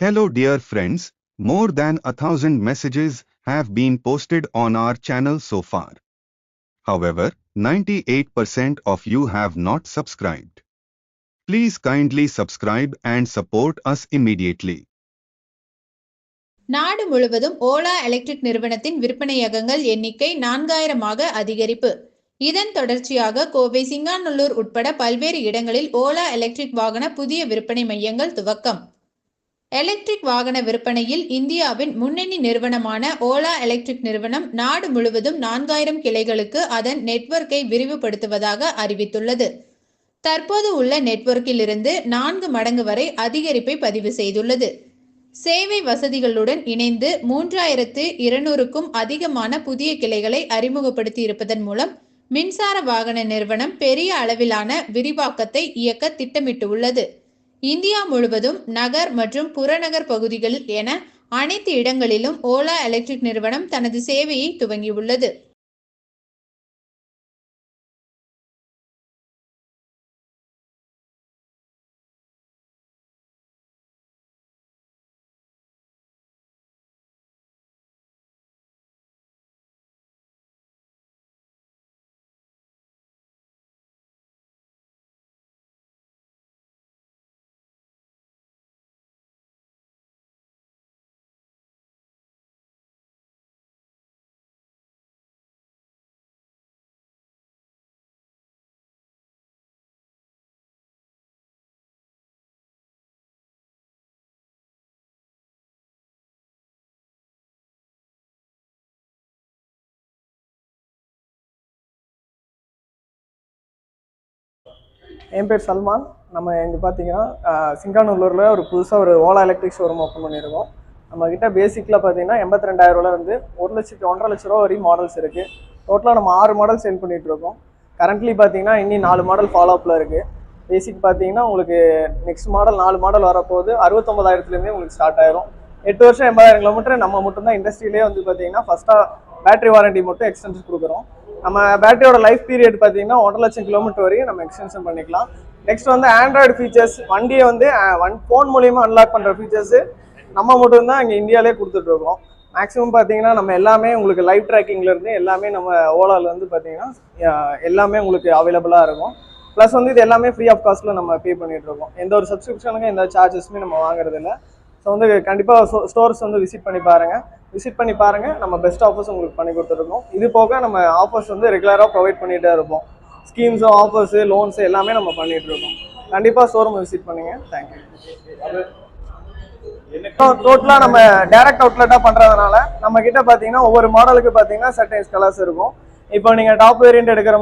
Hello dear friends, more than a thousand messages have been posted on our channel so far. However, 98% of you have not subscribed. Please kindly subscribe and support us immediately. நாடு முழுவதும் Ola electric நிறுவனத்தின் விற்பனையகங்கள் எண்ணிக்கை நான்காயிரமாக அதிகரிப்பு இதன் தொடர்ச்சியாக கோவை சிங்காநல்லூர் உட்பட பல்வேறு இடங்களில் ஓலா எலக்ட்ரிக் வாகன புதிய விற்பனை மையங்கள் துவக்கம் எலக்ட்ரிக் வாகன விற்பனையில் இந்தியாவின் முன்னணி நிறுவனமான ஓலா எலக்ட்ரிக் நிறுவனம் நாடு முழுவதும் நான்காயிரம் கிளைகளுக்கு அதன் நெட்வொர்க்கை விரிவுபடுத்துவதாக அறிவித்துள்ளது. தற்போது உள்ள நெட்வொர்க்கில் இருந்து நான்கு மடங்கு வரை அதிகரிப்பை பதிவு செய்துள்ளது. சேவை வசதிகளுடன் இணைந்து மூன்றாயிரத்து இருநூறுக்கும் அதிகமான புதிய கிளைகளை அறிமுகப்படுத்தி இருப்பதன் மூலம் மின்சார வாகன நிறுவனம் பெரிய அளவிலான விரிவாக்கத்தை இயக்க திட்டமிட்டுள்ளது. இந்தியா முழுவதும் நகர் மற்றும் புறநகர் பகுதிகளில் என அனைத்து இடங்களிலும் ஓலா எலக்ட்ரிக் நிறுவனம் தனது சேவையை துவங்கியுள்ளது. என் பேர் சல்மான். நம்ம இங்கே பார்த்தீங்கன்னா ஆஹ், ஒரு புதுசாக ஒரு ஓலா எலக்ட்ரிக் ஷோரூம் ஓப்பன் பண்ணியிருக்கோம். நம்மக்கிட்ட பேசிக்கில் பார்த்தீங்கன்னா எண்பத்தி ரெண்டாயிரரூவா வந்து ஒரு லட்சத்து ஒன்றரை லட்ச ரூபா வரையும் மாடல்ஸ் இருக்குது டோட்டலாக நம்ம ஆறு மாடல் சென்ட் பண்ணிகிட்டு இருக்கோம். கரண்ட்லி பார்த்தீங்கன்னா இன்னும் நாலு மாடல் ஃபாலோ அப்பில் இருக்குது பேசிக் பார்த்தீங்கன்னா உங்களுக்கு நெக்ஸ்ட் மாடல் நாலு மாடல் வரப்போகுது. அறுபத்தொம்பதாயிரத்துலேருந்தே உங்களுக்கு ஸ்டார்ட் ஆயிரும். எட்டு வருஷம் எண்பதாயிரம் கிலோமீட்டர் நம்ம மட்டும்தான் இண்டஸ்ட்ரியிலே வந்து பார்த்தீங்கன்னா ஃபஸ்ட்டாக பேட்டரி வாரண்டி மட்டும் எக்ஸ்டென்ஷன் கொடுக்குறோம். நம்ம பேட்டரியோட லைஃப் பீரியட் பார்த்தீங்கன்னா ஒன்றரை லட்சம் கிலோமீட்டர் வரைக்கும் நம்ம எக்ஸ்டென்ஷன் பண்ணிக்கலாம். நெக்ஸ்ட் வந்து ஆண்ட்ராய்டு ஃபீச்சர்ஸ் வண்டியை வந்து ஒன் ஃபோன் மூலியமாக அன்லாக் பண்ணுற ஃபீச்சர்ஸு நம்ம மட்டும்தான் இங்கே இந்தியாவிலே கொடுத்துட்ருக்கோம் மேக்ஸிமம் பார்த்தீங்கன்னா நம்ம எல்லாமே உங்களுக்கு லைவ் ட்ராக்கிங்லேருந்து எல்லாமே நம்ம ஓலாவிலேருந்து பார்த்தீங்கன்னா எல்லாமே உங்களுக்கு அவைலபிளாக இருக்கும். ப்ளஸ் வந்து இது எல்லாமே ஃப்ரீ ஆஃப் காஸ்ட்டில் நம்ம பே பண்ணிகிட்ருக்கோம் இருக்கோம். எந்த ஒரு சப்ஸ்கிரிப்ஷனுக்கும் எந்த சார்ஜஸுமே நம்ம வாங்குறதில்ல. ஸோ வந்து கண்டிப்பாக ஸ்டோர்ஸ் வந்து விசிட் பண்ணி பாருங்கள் விசிட் பண்ணி பாருங்கள் நம்ம பெஸ்ட் ஆஃபர்ஸ் உங்களுக்கு பண்ணி கொடுத்துருக்கோம். இது போக நம்ம ஆஃபர்ஸ் வந்து ரெகுலராக ப்ரொவைட் பண்ணிகிட்டே இருப்போம். ஸ்கீம்ஸும் ஆஃபர்ஸு லோன்ஸு எல்லாமே நம்ம பண்ணிகிட்டு இருக்கோம். கண்டிப்பாக ஷோரூம் விசிட் பண்ணுங்க. தேங்க்யூ டோட்டலாக நம்ம டேரக்ட் அவுட்லெட்டாக பண்ணுறதுனால நம்ம கிட்ட பார்த்தீங்கன்னா ஒவ்வொரு மாடலுக்கு பார்த்தீங்கன்னா சர்டைன்ஸ் கலர்ஸ் இருக்கும். இப்போ நீங்கள் டாப் வேரியன்ட் எடுக்கிற